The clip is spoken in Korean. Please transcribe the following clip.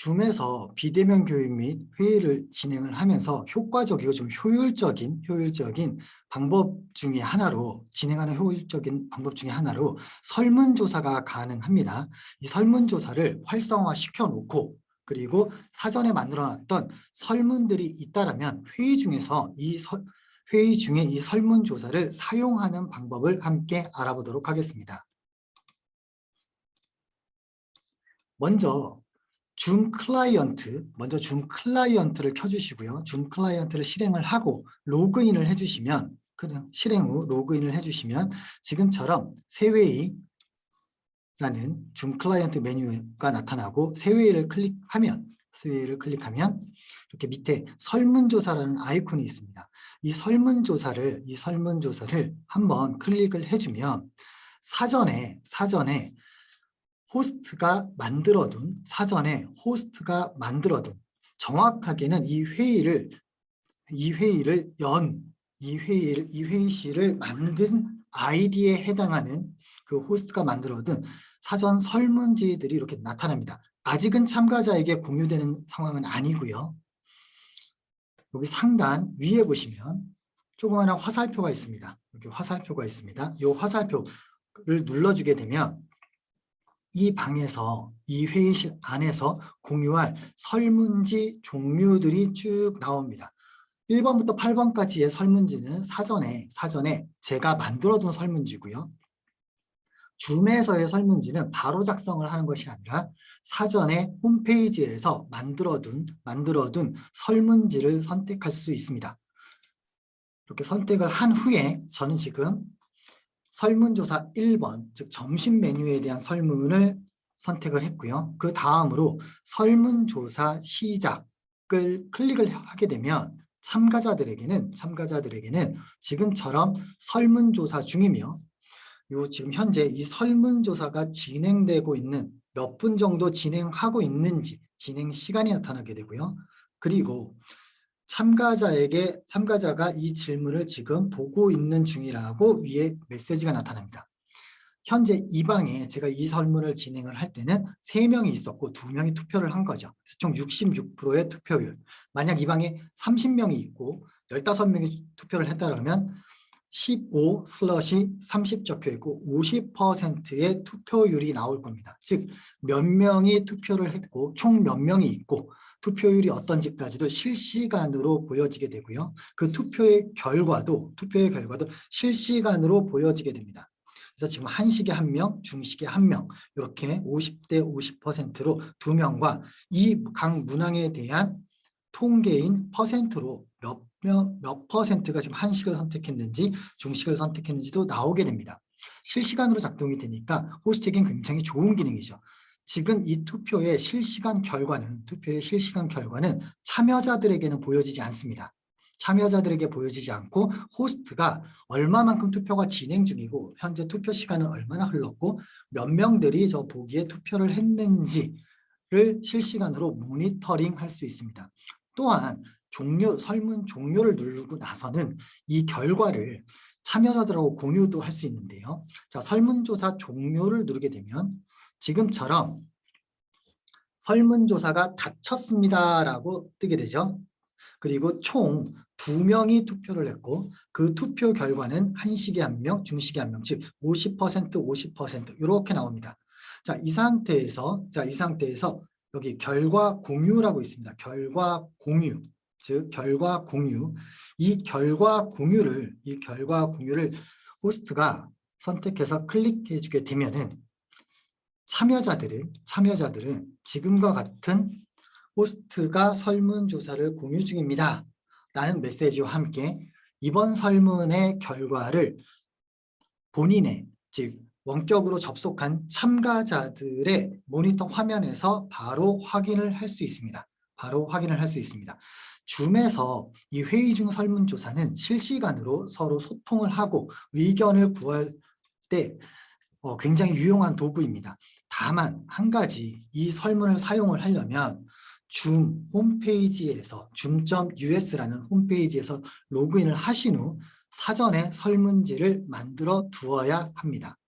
줌에서 비대면 교육 및 회의를 진행을 하면서 효과적이고 좀 효율적인 효율적인 방법 중에 하나로 진행하는 효율적인 방법 중에 하나로 설문조사가 가능합니다. 이 설문조사를 활성화 시켜 놓고 그리고 사전에 만들어 놨던 설문들이 있다라면 회의 중에서 이 서, 회의 중에 이 설문조사를 사용하는 방법을 함께 알아보도록 하겠습니다. 먼저 줌 클라이언트, 먼저 줌 클라이언트를 켜주시고요. 줌 클라이언트를 실행을 하고 로그인을 해주시면 그냥 실행 후 로그인을 해주시면 지금처럼 새회의라는 줌 클라이언트 메뉴가 나타나고 새회의를 클릭하면 새회의를 클릭하면 이렇게 밑에 설문조사라는 아이콘이 있습니다. 이 설문조사를 이 설문조사를 한번 클릭을 해주면 사전에 사전에 호스트가 만들어둔 사전에 호스트가 만들어둔 정확하게는 이 회의를 이 회의를 연 이 회의를 이 회의실을 만든 아이디에 해당하는 그 호스트가 만들어둔 사전 설문지들이 이렇게 나타납니다. 아직은 참가자에게 공유되는 상황은 아니고요. 여기 상단 위에 보시면 조그마한 화살표가 있습니다. 이렇게 화살표가 있습니다. 이 화살표를 눌러주게 되면 이 방에서 이 회의실 안에서 공유할 설문지 종류들이 쭉 나옵니다. 1번부터 8번까지의 설문지는 사전에 사전에 제가 만들어둔 설문지고요. 줌에서의 설문지는 바로 작성을 하는 것이 아니라 사전에 홈페이지에서 만들어둔 만들어둔 설문지를 선택할 수 있습니다. 이렇게 선택을 한 후에 저는 지금 설문조사 1번, 즉 점심 메뉴에 대한 설문을 선택을 했고요. 그 다음으로 설문조사 시작을 클릭을 하게 되면 참가자들에게는 참가자들에게는 지금처럼 설문조사 중이며 요 지금 현재 이 설문조사가 진행되고 있는 몇 분 정도 진행하고 있는지 진행 시간이 나타나게 되고요. 그리고 참가자에게 참가자가 이 질문을 지금 보고 있는 중이라고 위에 메시지가 나타납니다. 현재 이 방에 제가 이 설문을 진행을 할 때는 세명이 있었고 두명이 투표를 한 거죠. 총 66%의 투표율. 만약 이 방에 30명이 있고 15명이 투표를 했다면 15 슬러시 30 적혀 있고 50%의 투표율이 나올 겁니다. 즉 몇 명이 투표를 했고 총 몇 명이 있고 투표율이 어떤지까지도 실시간으로 보여지게 되고요. 그 투표의 결과도 투표의 결과도 실시간으로 보여지게 됩니다. 그래서 지금 한식에 한 명, 중식에 한 명, 이렇게 50대 50%로 두 명과 이 각 문항에 대한 통계인 퍼센트로 몇, 몇, 몇 퍼센트가 지금 한식을 선택했는지 중식을 선택했는지도 나오게 됩니다. 실시간으로 작동이 되니까 호스트에겐 굉장히 좋은 기능이죠. 지금 이 투표의 실시간 결과는 투표의 실시간 결과는 참여자들에게는 보여지지 않습니다. 참여자들에게 보여지지 않고 호스트가 얼마만큼 투표가 진행 중이고 현재 투표 시간은 얼마나 흘렀고 몇 명들이 저 보기에 투표를 했는지를 실시간으로 모니터링 할 수 있습니다. 또한 종료 설문 종료를 누르고 나서는 이 결과를 참여자들하고 공유도 할 수 있는데요. 자 설문조사 종료를 누르게 되면 지금처럼 설문조사가 닫혔습니다라고 뜨게 되죠. 그리고 총 두 명이 투표를 했고 그 투표 결과는 한식이 한 명, 중식이 한 명, 즉 50%, 50% 이렇게 나옵니다. 자, 이 상태에서 자, 이 상태에서 여기 결과 공유라고 있습니다. 결과 공유. 즉 결과 공유. 이 결과 공유를 이 결과 공유를 호스트가 선택해서 클릭해 주게 되면은 참여자들은 참여자들은 지금과 같은 호스트가 설문조사를 공유 중입니다. 라는 메시지와 함께 이번 설문의 결과를 본인의 즉 원격으로 접속한 참가자들의 모니터 화면에서 바로 확인을 할 수 있습니다. 바로 확인을 할 수 있습니다. 줌에서 이 회의 중 설문조사는 실시간으로 서로 소통을 하고 의견을 구할 때 어, 굉장히 유용한 도구입니다. 다만 한 가지 이 설문을 사용을 하려면 줌 홈페이지에서 줌.us라는 홈페이지에서 로그인을 하신 후 사전에 설문지를 만들어 두어야 합니다.